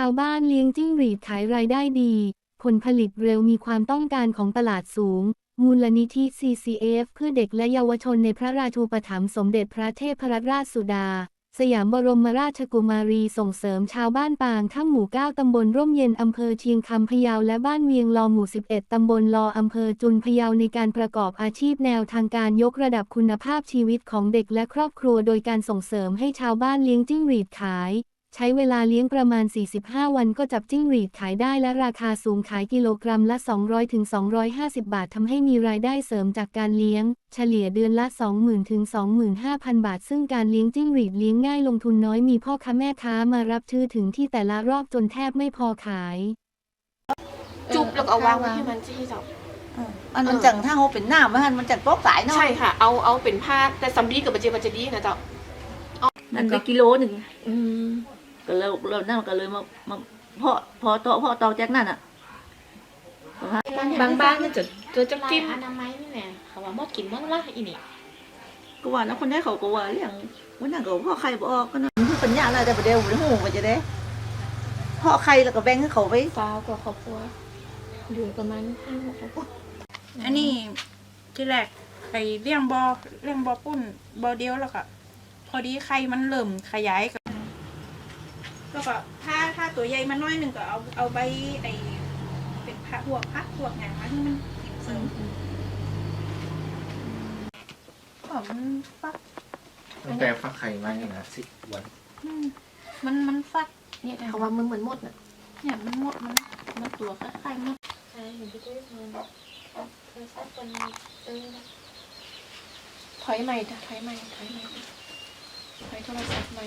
ชาวบ้านเลี้ยงจิ้งหรีดขายรายได้ดี ผลผลิตเร็วมีความต้องการของตลาดสูง มูลนิธิ CCF เพื่อเด็กและเยาวชนในพระราชูปถัมภ์สมเด็จพระเทพรัตนราชสุดา สยามบรมราชกุมารีส่งเสริมชาวบ้านปางทั้งหมู่ 9 ตำบลร่มเย็น อำเภอเชียงคำพะเยาและบ้านเวียงลอหมู่ 11 ตำบลลออำเภอจุนพะเยาในการประกอบอาชีพแนวทางการยกระดับคุณภาพชีวิตของเด็กและครอบครัว โดยการส่งเสริมให้ชาวบ้านเลี้ยงจิ้งหรีดขาย ใช้เวลาเลี้ยงประมาณ 45 วันก็จับจิ้งหรีดขายได้และราคาสูงขายกิโลกรัมละ 200ถึง250บาททำให้มีรายได้เสริมจากการเลี้ยง เฉลี่ยเดือนละ 20,000ถึง25,000 บาท ซึ่งการเลี้ยงจิ้งหรีดเลี้ยงง่ายลงทุนน้อยมีพ่อค้าแม่ค้ามารับซื้อถึงที่แต่ละรอบจนแทบไม่พอขาย จุบแล้วก็เอาวางไว้ให้มันจี้เจ้าอืมอันมันจังถ้าเขาเป็นหน้ามันมันจังโป๊กสายเนาะใช่ค่ะ เอาเอาเป็นผ้าแต่สำลีกับบัจเจบัจเจดีนะเจ้านั่นก็กิโลหนึ่ง อืม ก็เลยเรานั่นก็เลยมามาพอพอตอพอตอจากนั่นอะบางบ้านมันจะเจอจักลายจิ้มอนามัยนี่แหละเขาว่าหมดกินมั่งละอีนี่ก็ว่านะคนได้เขาก็ว่าเรื่องวันนั้นก็พ่อใครบออกก็นะมันเป็นยากอะไรแต่ประเดี๋ยวมันหูมันจะได้พ่อใครแล้วก็แบ่งให้เขาไปฟ้าวกว่าครอบครัวเหลือประมาณห้าหกครอบครัวอันนี้ที่แรกไอ้เลี้ยงบอเลี้ยงบอปุ้นบอเดียวแล้วก็พอดีไข่มันเริ่มขยาย ก็แล้วก็ถ้าถ้าตัวใหญ่มันน้อยหนึ่งก็เอาเอาใบไอ้เป็นผักหวกผักหวกอย่างมาที่มันกินเสริมก็มันฟักตั้งแต่ฟักไข่มาเนี่ยนะสิบวันอืมมันมันฟักเนี่ยเขาว่ามันเหมือนหมดน่ะเนี่ยมันหมดมันมันตัวคล้ายๆมันใช่เห็นพี่ตุ้ยมันเคยทราบคนเออนะถอยใหม่จ้ะถอยใหม่ถอยใหม่ถอยโทรศัพท์ใหม่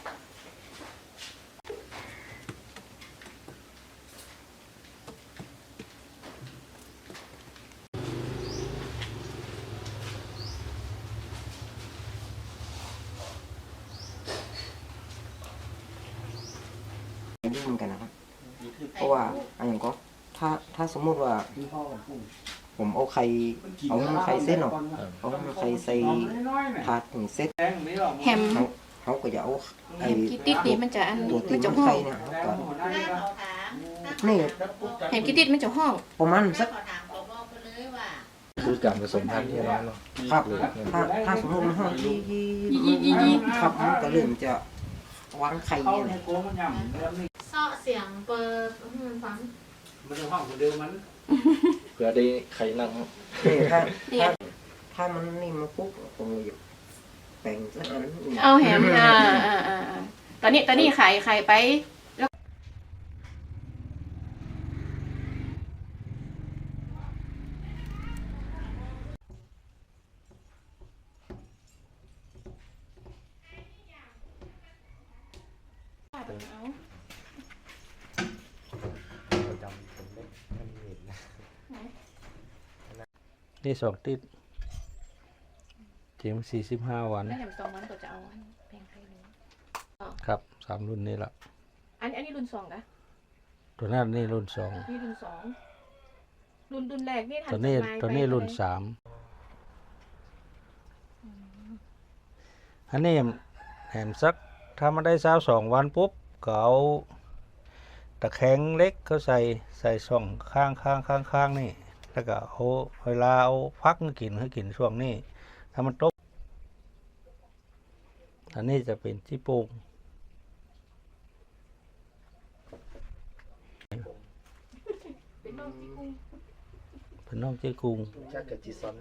เหมือนกันนะครับ เพราะว่าอันอย่างก็ถ้าถ้าสมมุติว่า ผมเอาไข่เอาไข่เส้นออกเอาไข่ใส่ถาดถึงเส้นแฮมเขาเขาก็จะเอาแฮไอ้มกิติดนี่มันจะอันตัวตีมันนจะมันห้อไข่งเนี่ยก็นี่แฮมกิติดมันจะห้องประมาณสักคือการผสมพันธุ์ที่น้อยเนาะครับถ้าถ้าสมมติมันห้องยี่ยี่ครับมันก็เริ่มจะวางไข่เนี่ย เซาะเสียงเปิดให้มันฟังเพื่อได้ไข่นั่งนี่ถ้าถ้าถ้ามันนี่มันปุ๊บผมก็จะแบ่งสักอันเอาแฮมอ่าอ่าอ่าอ่าตอนนี้ตอนนี้ขายขายไปแล้วเอา นี่สองติดเจมสี่สิบห้าวัน แล้วแฮมสองวันก็จะเอาแพงไข่หนึ่งครับสามรุ่นนี้ละอันอันนี้รุ่นสองนะตัวนั้นนี่รุ่นสองนี่รุ่นสองรุ่นรุ่นแรกนี่ทันตัวนี้สมัยตัวนี้ไปรุ่นสามอันนี้แหมสักถ้ามันได้สาวสองวันปุ๊บก็เอาตะแคงเล็กเขาใส่ใส่ช่องข้างข้างข้างข้างนี่ แล้วก็เอาเวลาเอาพักให้กินให้กินช่วงนี้ถ้ามันตกอันนี้จะเป็นที่ปรุงเป็นน้องที่กุ้งเป็นน้องเจ๊กุ้งชักกับจีซอน